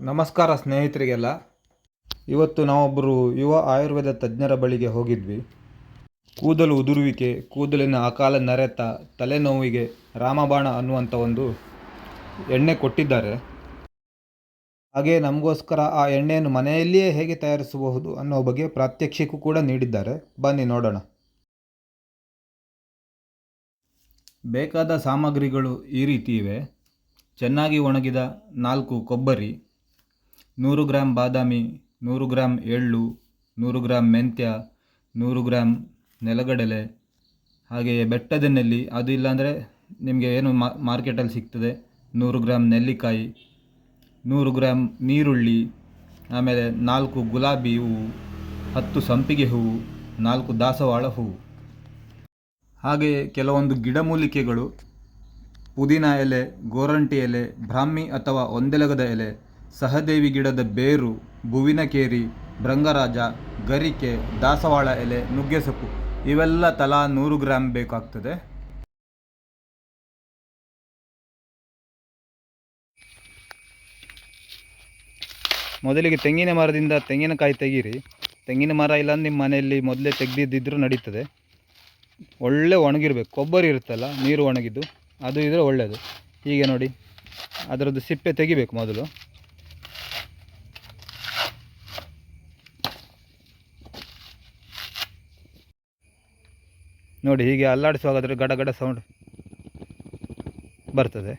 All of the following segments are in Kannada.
ನಮಸ್ಕಾರ ಸ್ನೇಹಿತರಿಗೆಲ್ಲ. ಇವತ್ತು ನಾವೊಬ್ಬರು ಯುವ ಆಯುರ್ವೇದ ತಜ್ಞರ ಬಳಿಗೆ ಹೋಗಿದ್ವಿ. ಕೂದಲು ಉದುರುವಿಕೆ, ಕೂದಲಿನ ಅಕಾಲ ನರೆತ, ತಲೆನೋವಿಗೆ ರಾಮಬಾಣ ಅನ್ನುವಂಥ ಒಂದು ಎಣ್ಣೆ ಕೊಟ್ಟಿದ್ದಾರೆ. ಹಾಗೆ ನಮಗೋಸ್ಕರ ಆ ಎಣ್ಣೆಯನ್ನು ಮನೆಯಲ್ಲಿಯೇ ಹೇಗೆ ತಯಾರಿಸಬಹುದು ಅನ್ನೋ ಬಗ್ಗೆ ಪ್ರಾತ್ಯಕ್ಷಿಕೂ ಕೂಡ ನೀಡಿದ್ದಾರೆ. ಬನ್ನಿ ನೋಡೋಣ. ಬೇಕಾದ ಸಾಮಗ್ರಿಗಳು ಈ ರೀತಿ ಇವೆ. ಚೆನ್ನಾಗಿ ಒಣಗಿದ ನಾಲ್ಕು ಕೊಬ್ಬರಿ ನೂರು ಗ್ರಾಂ ಬಾದಾಮಿ, ನೂರು ಗ್ರಾಂ ಎಳ್ಳು, ನೂರು ಗ್ರಾಂ ಮೆಂತ್ಯ, ನೂರು ಗ್ರಾಂ ನೆಲಗಡಲೆ. ಹಾಗೆಯೇ ಬೆಟ್ಟದ ನೆಲ್ಲಿ ಅದು ಇಲ್ಲಾಂದರೆ ನಿಮಗೆ ಏನು ಮಾರ್ಕೆಟಲ್ಲಿ ಸಿಗ್ತದೆ. ನೂರು ಗ್ರಾಂ ನೆಲ್ಲಿಕಾಯಿ, ನೂರು ಗ್ರಾಂ ನೀರುಳ್ಳಿ, ಆಮೇಲೆ ನಾಲ್ಕು ಗುಲಾಬಿ ಹೂವು, ಹತ್ತು ಸಂಪಿಗೆ ಹೂವು, ನಾಲ್ಕು ದಾಸವಾಳ ಹೂವು. ಹಾಗೆಯೇ ಕೆಲವೊಂದು ಗಿಡಮೂಲಿಕೆಗಳು, ಪುದೀನ ಎಲೆ, ಗೋರಂಟಿ ಎಲೆ, ಬ್ರಾಹ್ಮಿ ಅಥವಾ ಒಂದೆಲಗದ ಎಲೆ ಸಹದೇವಿ ಗಿಡದ ಬೇರು ಭುವಿನಕೇರಿ ಭೃಂಗರಾಜ, ಗರಿಕೆ, ದಾಸವಾಳ ಎಲೆ ನುಗ್ಗೆಸೊಪ್ಪು ಇವೆಲ್ಲ ತಲಾ ನೂರು ಗ್ರಾಂ ಬೇಕಾಗ್ತದೆ. ಮೊದಲಿಗೆ ತೆಂಗಿನ ಮರದಿಂದ ತೆಂಗಿನಕಾಯಿ ತೆಗೀರಿ. ತೆಂಗಿನ ಮರ ಇಲ್ಲ ನಿಮ್ಮ ಮನೆಯಲ್ಲಿ ಮೊದಲೇ ತೆಗೆದಿದ್ದಿದ್ರೂ ನಡೀತದೆ. ಒಳ್ಳೆ ಒಣಗಿರ್ಬೇಕು. ಕೊಬ್ಬರಿ ಇರುತ್ತಲ್ಲ, ನೀರು ಒಣಗಿದ್ದು, ಅದು ಇದ್ರೆ ಒಳ್ಳೆಯದು ಹೀಗೆ ನೋಡಿ. ಅದರದ್ದು ಸಿಪ್ಪೆ ತೆಗಿಬೇಕು ಮೊದಲು. ನೋಡಿ ಹೀಗೆ ಅಲ್ಲಾಡಿಸುವಾಗಾದರೆ ಗಡ ಗಡ ಸೌಂಡ್ ಬರ್ತದೆ.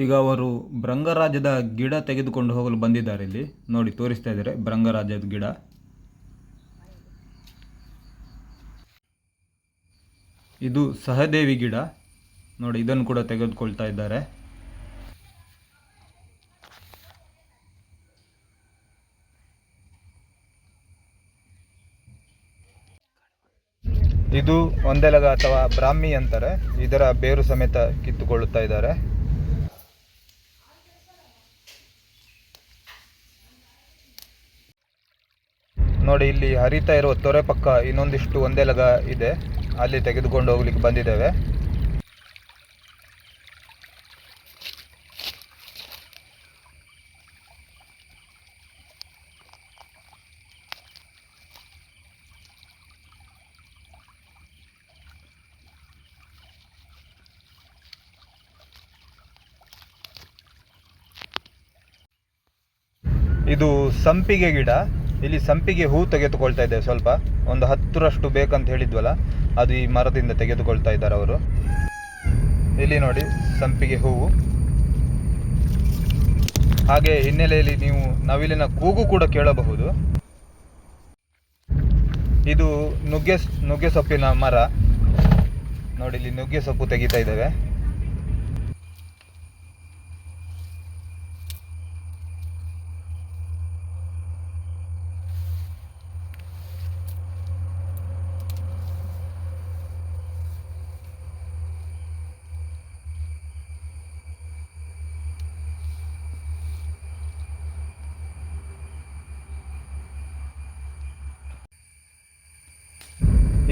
ಈಗ ಅವರು ಭೃಂಗರಾಜದ ಗಿಡ ತೆಗೆದುಕೊಂಡು ಹೋಗಲು ಬಂದಿದ್ದಾರೆ ಇಲ್ಲಿ. ನೋಡಿ, ತೋರಿಸ್ತಾ ಇದ್ದಾರೆ ಭೃಂಗರಾಜದ ಗಿಡ. ಇದು ಸಹದೇವಿ ಗಿಡ. ನೋಡಿ, ಇದನ್ನು ಕೂಡ ತೆಗೆದುಕೊಳ್ತಾ ಇದ್ದಾರೆ. ಇದು ಒಂದೆಲಗ ಅಥವಾ ಬ್ರಾಹ್ಮಿ ಅಂತಾರೆ. ಇದರ ಬೇರು ಸಮೇತ ಕಿತ್ತುಕೊಳ್ಳುತ್ತಾ ಇದ್ದಾರೆ. ನೋಡಿ, ಇಲ್ಲಿ ಹರಿತಾ ಇರುವ ತೊರೆ ಪಕ್ಕ ಇನ್ನೊಂದಿಷ್ಟು ಒಂದೇ ಲಗ ಇದೆ. ಅಲ್ಲಿ ತೆಗೆದುಕೊಂಡು ಹೋಗ್ಲಿಕ್ಕೆ ಬಂದಿದ್ದೇವೆ. ಇದು ಸಂಪಿಗೆ ಗಿಡ. ಇಲ್ಲಿ ಸಂಪಿಗೆ ಹೂ ತೆಗೆದುಕೊಳ್ತಾ ಇದ್ದೇವೆ ಸ್ವಲ್ಪ. ಒಂದು ಹತ್ತರಷ್ಟು ಬೇಕಂತ ಹೇಳಿದ್ವಲ್ಲ, ಅದು ಈ ಮರದಿಂದ ತೆಗೆದುಕೊಳ್ತಾ ಇದ್ದಾರೆ ಅವರು. ಇಲ್ಲಿ ನೋಡಿ ಸಂಪಿಗೆ ಹೂವು. ಹಾಗೆ ಹಿನ್ನೆಲೆಯಲ್ಲಿ ನೀವು ನವಿಲಿನ ಕೂಗು ಕೂಡ ಕೇಳಬಹುದು. ಇದು ನುಗ್ಗೆ ನುಗ್ಗೆ ಸೊಪ್ಪಿನ ಮರ. ನೋಡಿ, ಇಲ್ಲಿ ನುಗ್ಗೆ ಸೊಪ್ಪು ತೆಗಿತಾ ಇದ್ದೇವೆ.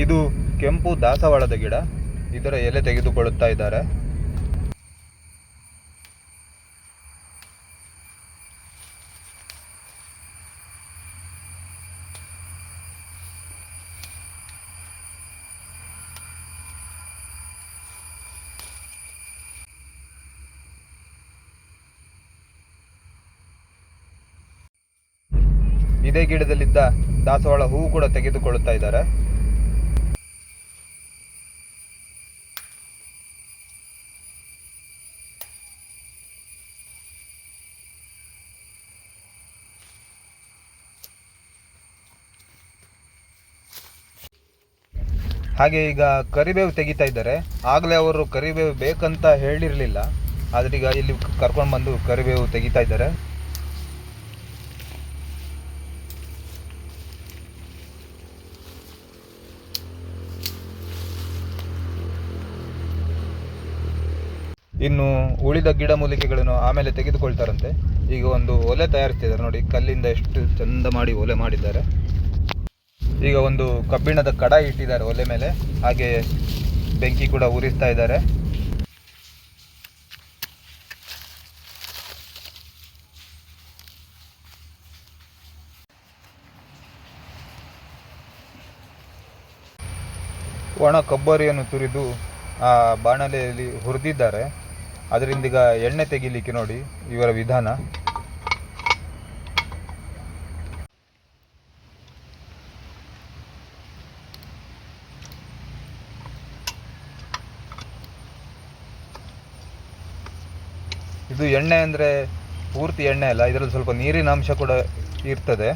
ಇದು ಕೆಂಪು ದಾಸವಾಳದ ಗಿಡ. ಇದರ ಎಲೆ ತೆಗೆದುಕೊಳ್ಳುತ್ತಾ ಇದ್ದಾರೆ. ಇದೇ ಗಿಡದಲ್ಲಿದ್ದ ದಾಸವಾಳ ಹೂವು ಕೂಡ ತೆಗೆದುಕೊಳ್ಳುತ್ತಾ ಇದ್ದಾರೆ. ಹಾಗೆ ಈಗ ಕರಿಬೇವು ತೆಗಿತಾ ಇದ್ದಾರೆ. ಆಗಲೇ ಅವರು ಕರಿಬೇವು ಬೇಕಂತ ಹೇಳಿರಲಿಲ್ಲ. ಈಗ ಇಲ್ಲಿ ಕರ್ಕೊಂಡು ಬಂದು ಕರಿಬೇವು ತೆಗಿತಾ ಇದ್ದಾರೆ. ಇನ್ನು ಉಳಿದ ಗಿಡಮೂಲಿಕೆಗಳನ್ನು ಆಮೇಲೆ ತೆಗೆದುಕೊಳ್ತಾರಂತೆ. ಈಗ ಒಂದು ಒಲೆ ತಯಾರಿಸ್ತಿದ್ದಾರೆ ನೋಡಿ, ಕಲ್ಲಿಂದ ಎಷ್ಟು ಚಂದ ಮಾಡಿ ಒಲೆ ಮಾಡಿದ್ದಾರೆ. ಈಗ ಒಂದು ಕಬ್ಬಿಣದ ಕಡ ಇಟ್ಟಿದ್ದಾರೆ ಒಲೆ ಮೇಲೆ. ಹಾಗೆ ಬೆಂಕಿ ಕೂಡ ಉರಿಸ್ತಾ ಇದ್ದಾರೆ. ಒಣ ಕೊಬ್ಬರಿಯನ್ನು ತುರಿದು ಆ ಬಾಣಲೆಯಲ್ಲಿ ಹುರಿದಿದ್ದಾರೆ. ಅದರಿಂದ ಈಗ ಎಣ್ಣೆ ತೆಗಿಲಿಕ್ಕೆ ನೋಡಿ ಇವರ ವಿಧಾನ. ಇದು ಎಣ್ಣೆ ಅಂದರೆ ಪೂರ್ತಿ ಎಣ್ಣೆ ಅಲ್ಲ ಇದರಲ್ಲಿ ಸ್ವಲ್ಪ ನೀರಿನ ಅಂಶ ಕೂಡ ಇರ್ತದೆ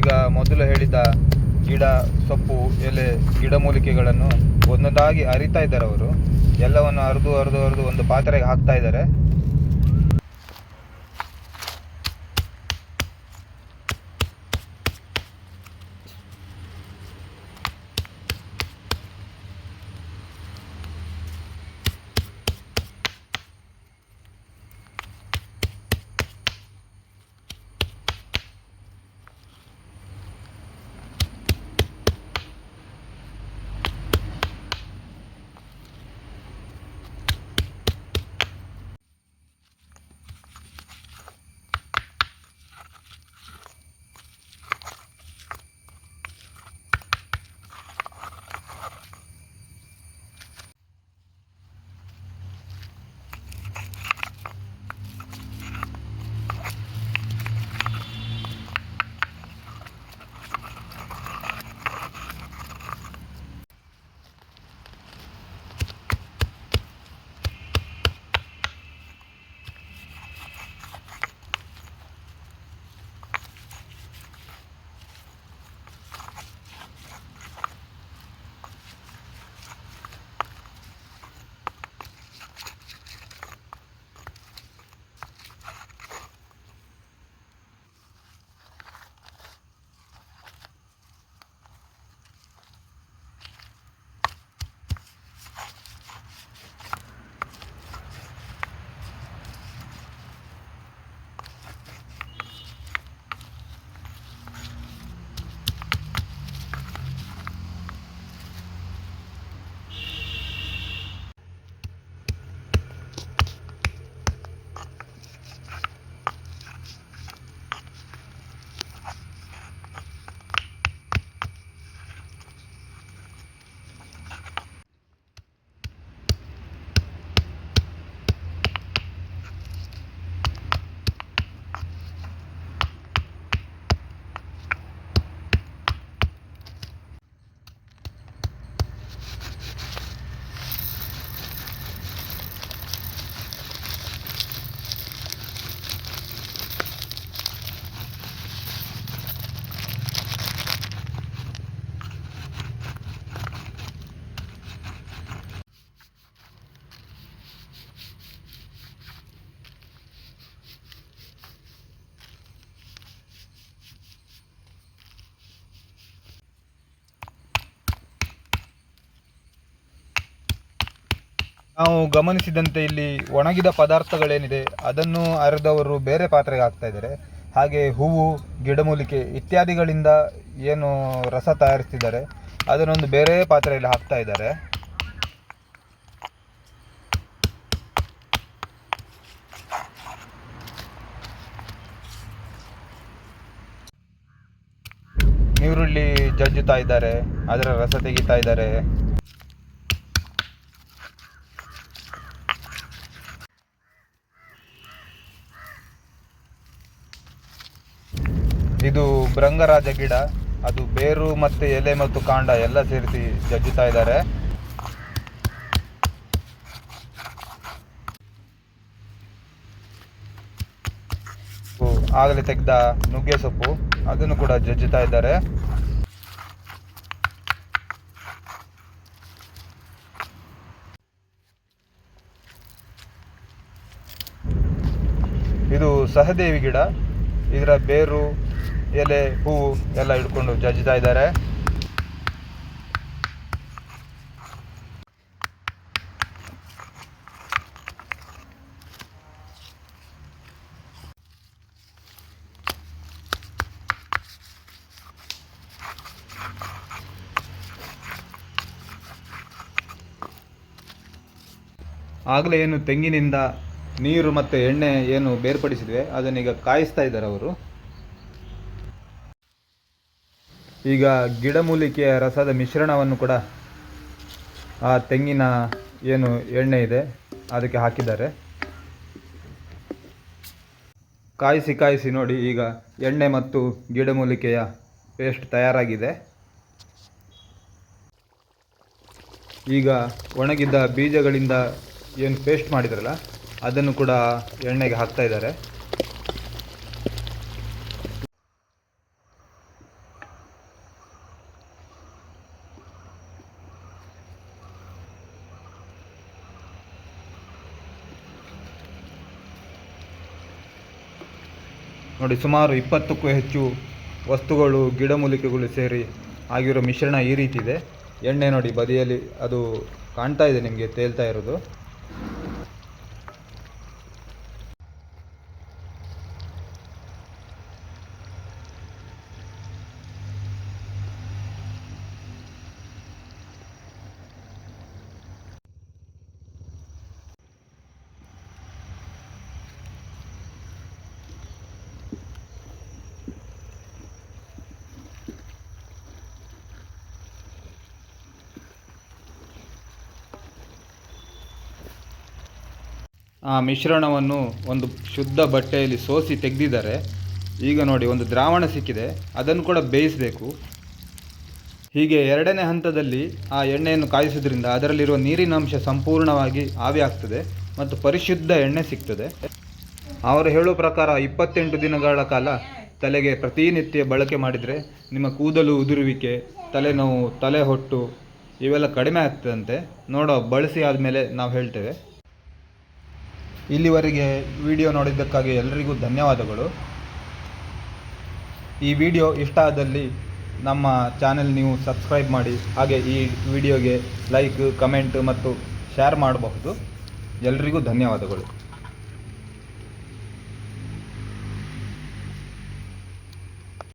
ಈಗ ಹೇಳಿದ ಗಿಡ, ಸೊಪ್ಪು, ಎಲೆ ಗಿಡಮೂಲಿಕೆಗಳನ್ನು ಒಂದೊಂದಾಗಿ ಅರಿತಾ ಇದ್ದಾರೆ ಅವರು. ಎಲ್ಲವನ್ನು ಅರ್ದು ಅರ್ದು ಅರ್ದು ಒಂದು ಪಾತ್ರೆಗೆ ಹಾಕ್ತಾ ಇದ್ದಾರೆ. ನಾವು ಗಮನಿಸಿದಂತೆ ಇಲ್ಲಿ ಒಣಗಿದ ಪದಾರ್ಥಗಳೇನಿದೆ, ಅದನ್ನು ಅರೆದವರು ಬೇರೆ ಪಾತ್ರೆಗೆ ಹಾಕ್ತಾ ಇದ್ದಾರೆ. ಹಾಗೆ ಹೂವು, ಗಿಡಮೂಲಿಕೆ ಇತ್ಯಾದಿಗಳಿಂದ ಏನು ರಸ ತಯಾರಿಸ್ತಿದ್ದಾರೆ, ಅದನ್ನೊಂದು ಬೇರೆ ಪಾತ್ರೆಯಲ್ಲಿ ಹಾಕ್ತಾ ಇದ್ದಾರೆ. ನೀರುಳ್ಳಿ ಜಜ್ಜುತ್ತಾ ಇದ್ದಾರೆ, ಅದರ ರಸ ತೆಗಿತಾ ಇದ್ದಾರೆ. ಇದು ಭೃಂಗರಾಜ ಗಿಡ. ಅದು ಬೇರು ಮತ್ತು ಎಲೆ ಮತ್ತು ಕಾಂಡ ಎಲ್ಲ ಸೇರಿಸಿ ಜಜ್ಜುತ್ತಾ ಇದ್ದಾರೆ. ಆಗಲೇ ತೆಗೆದ ನುಗ್ಗೆ ಸೊಪ್ಪು, ಅದನ್ನು ಕೂಡ ಜಜ್ಜುತ್ತಾ ಇದ್ದಾರೆ. ಇದು ಸಹದೇವಿ ಗಿಡ. ಇದರ ಬೇರು ಎಲೆ ಹೂವು ಎಲ್ಲ ಹಿಡ್ಕೊಂಡು ಜಜ್ತಾ ಇದ್ದಾರೆ. ಆಗಲೇ ಏನು ತೆಂಗಿನಿಂದ ನೀರು ಮತ್ತು ಎಣ್ಣೆ ಏನು ಬೇರ್ಪಡಿಸಿದ್ವಿ, ಅದನ್ನೀಗ ಕಾಯಿಸ್ತಾ ಇದ್ದಾರೆ ಅವರು. ಈಗ ಗಿಡಮೂಲಿಕೆಯ ರಸದ ಮಿಶ್ರಣವನ್ನು ಕೂಡ ಆ ತೆಂಗಿನ ಏನು ಎಣ್ಣೆ ಇದೆ, ಅದಕ್ಕೆ ಹಾಕಿದ್ದಾರೆ. ಕಾಯಿಸಿ ಕಾಯಿಸಿ ನೋಡಿ, ಈಗ ಎಣ್ಣೆ ಮತ್ತು ಗಿಡಮೂಲಿಕೆಯ ಪೇಸ್ಟ್ ತಯಾರಾಗಿದೆ. ಈಗ ಒಣಗಿದ್ದ ಬೀಜಗಳಿಂದ ಏನು ಪೇಸ್ಟ್ ಮಾಡಿದ್ರಲ್ಲ, ಅದನ್ನು ಕೂಡ ಎಣ್ಣೆಗೆ ಹಾಕ್ತಾ ಇದ್ದಾರೆ. ನೋಡಿ, ಸುಮಾರು ಇಪ್ಪತ್ತಕ್ಕೂ ಹೆಚ್ಚು ವಸ್ತುಗಳು ಗಿಡಮೂಲಿಕೆಗಳು ಸೇರಿ ಆಗಿರೋ ಮಿಶ್ರಣ ಈ ರೀತಿ ಇದೆ ಎಣ್ಣೆ ನೋಡಿ ಬದಿಯಲ್ಲಿ ಅದು ಕಾಣ್ತಾ ಇದೆ ನಿಮಗೆ, ತೇಲ್ತಾ ಇರೋದು. ಆ ಮಿಶ್ರಣವನ್ನು ಒಂದು ಶುದ್ಧ ಬಟ್ಟೆಯಲ್ಲಿ ಸೋಸಿ ತೆಗೆದಿದ್ದಾರೆ. ಈಗ ನೋಡಿ, ಒಂದು ದ್ರಾವಣ ಸಿಕ್ಕಿದೆ. ಅದನ್ನು ಕೂಡ ಬೇಯಿಸಬೇಕು. ಹೀಗೆ ಎರಡನೇ ಹಂತದಲ್ಲಿ ಆ ಎಣ್ಣೆಯನ್ನು ಕಾಯಿಸೋದ್ರಿಂದ ಅದರಲ್ಲಿರುವ ನೀರಿನ ಅಂಶ ಸಂಪೂರ್ಣವಾಗಿ ಆಗ್ತದೆ ಮತ್ತು ಪರಿಶುದ್ಧ ಎಣ್ಣೆ ಸಿಗ್ತದೆ. ಅವರು ಹೇಳೋ ಪ್ರಕಾರ ಇಪ್ಪತ್ತೆಂಟು ದಿನಗಳ ಕಾಲ ತಲೆಗೆ ಪ್ರತಿನಿತ್ಯ ಬಳಕೆ ಮಾಡಿದರೆ ನಿಮ್ಮ ಕೂದಲು ಉದುರುವಿಕೆ, ತಲೆನೋವು ತಲೆ ಹೊಟ್ಟು ಇವೆಲ್ಲ ಕಡಿಮೆ ಆಗ್ತದಂತೆ. ನೋಡೋ, ಬಳಸಿ ಆದಮೇಲೆ ನಾವು ಹೇಳ್ತೇವೆ. ಇಲ್ಲಿವರೆಗೆ ವಿಡಿಯೋ ನೋಡಿದ್ದಕ್ಕಾಗಿ ಎಲ್ಲರಿಗೂ ಧನ್ಯವಾದಗಳು. ಈ ವಿಡಿಯೋ ಇಷ್ಟ ಆದಲ್ಲಿ ನಮ್ಮ ಚಾನೆಲ್ ನೀವು ಸಬ್ಸ್ಕ್ರೈಬ್ ಮಾಡಿ, ಹಾಗೆ ಈ ವಿಡಿಯೋಗೆ ಲೈಕ್, ಕಮೆಂಟ್ ಮತ್ತು ಶೇರ್ ಮಾಡಬಹುದು. ಎಲ್ರಿಗೂ ಧನ್ಯವಾದಗಳು.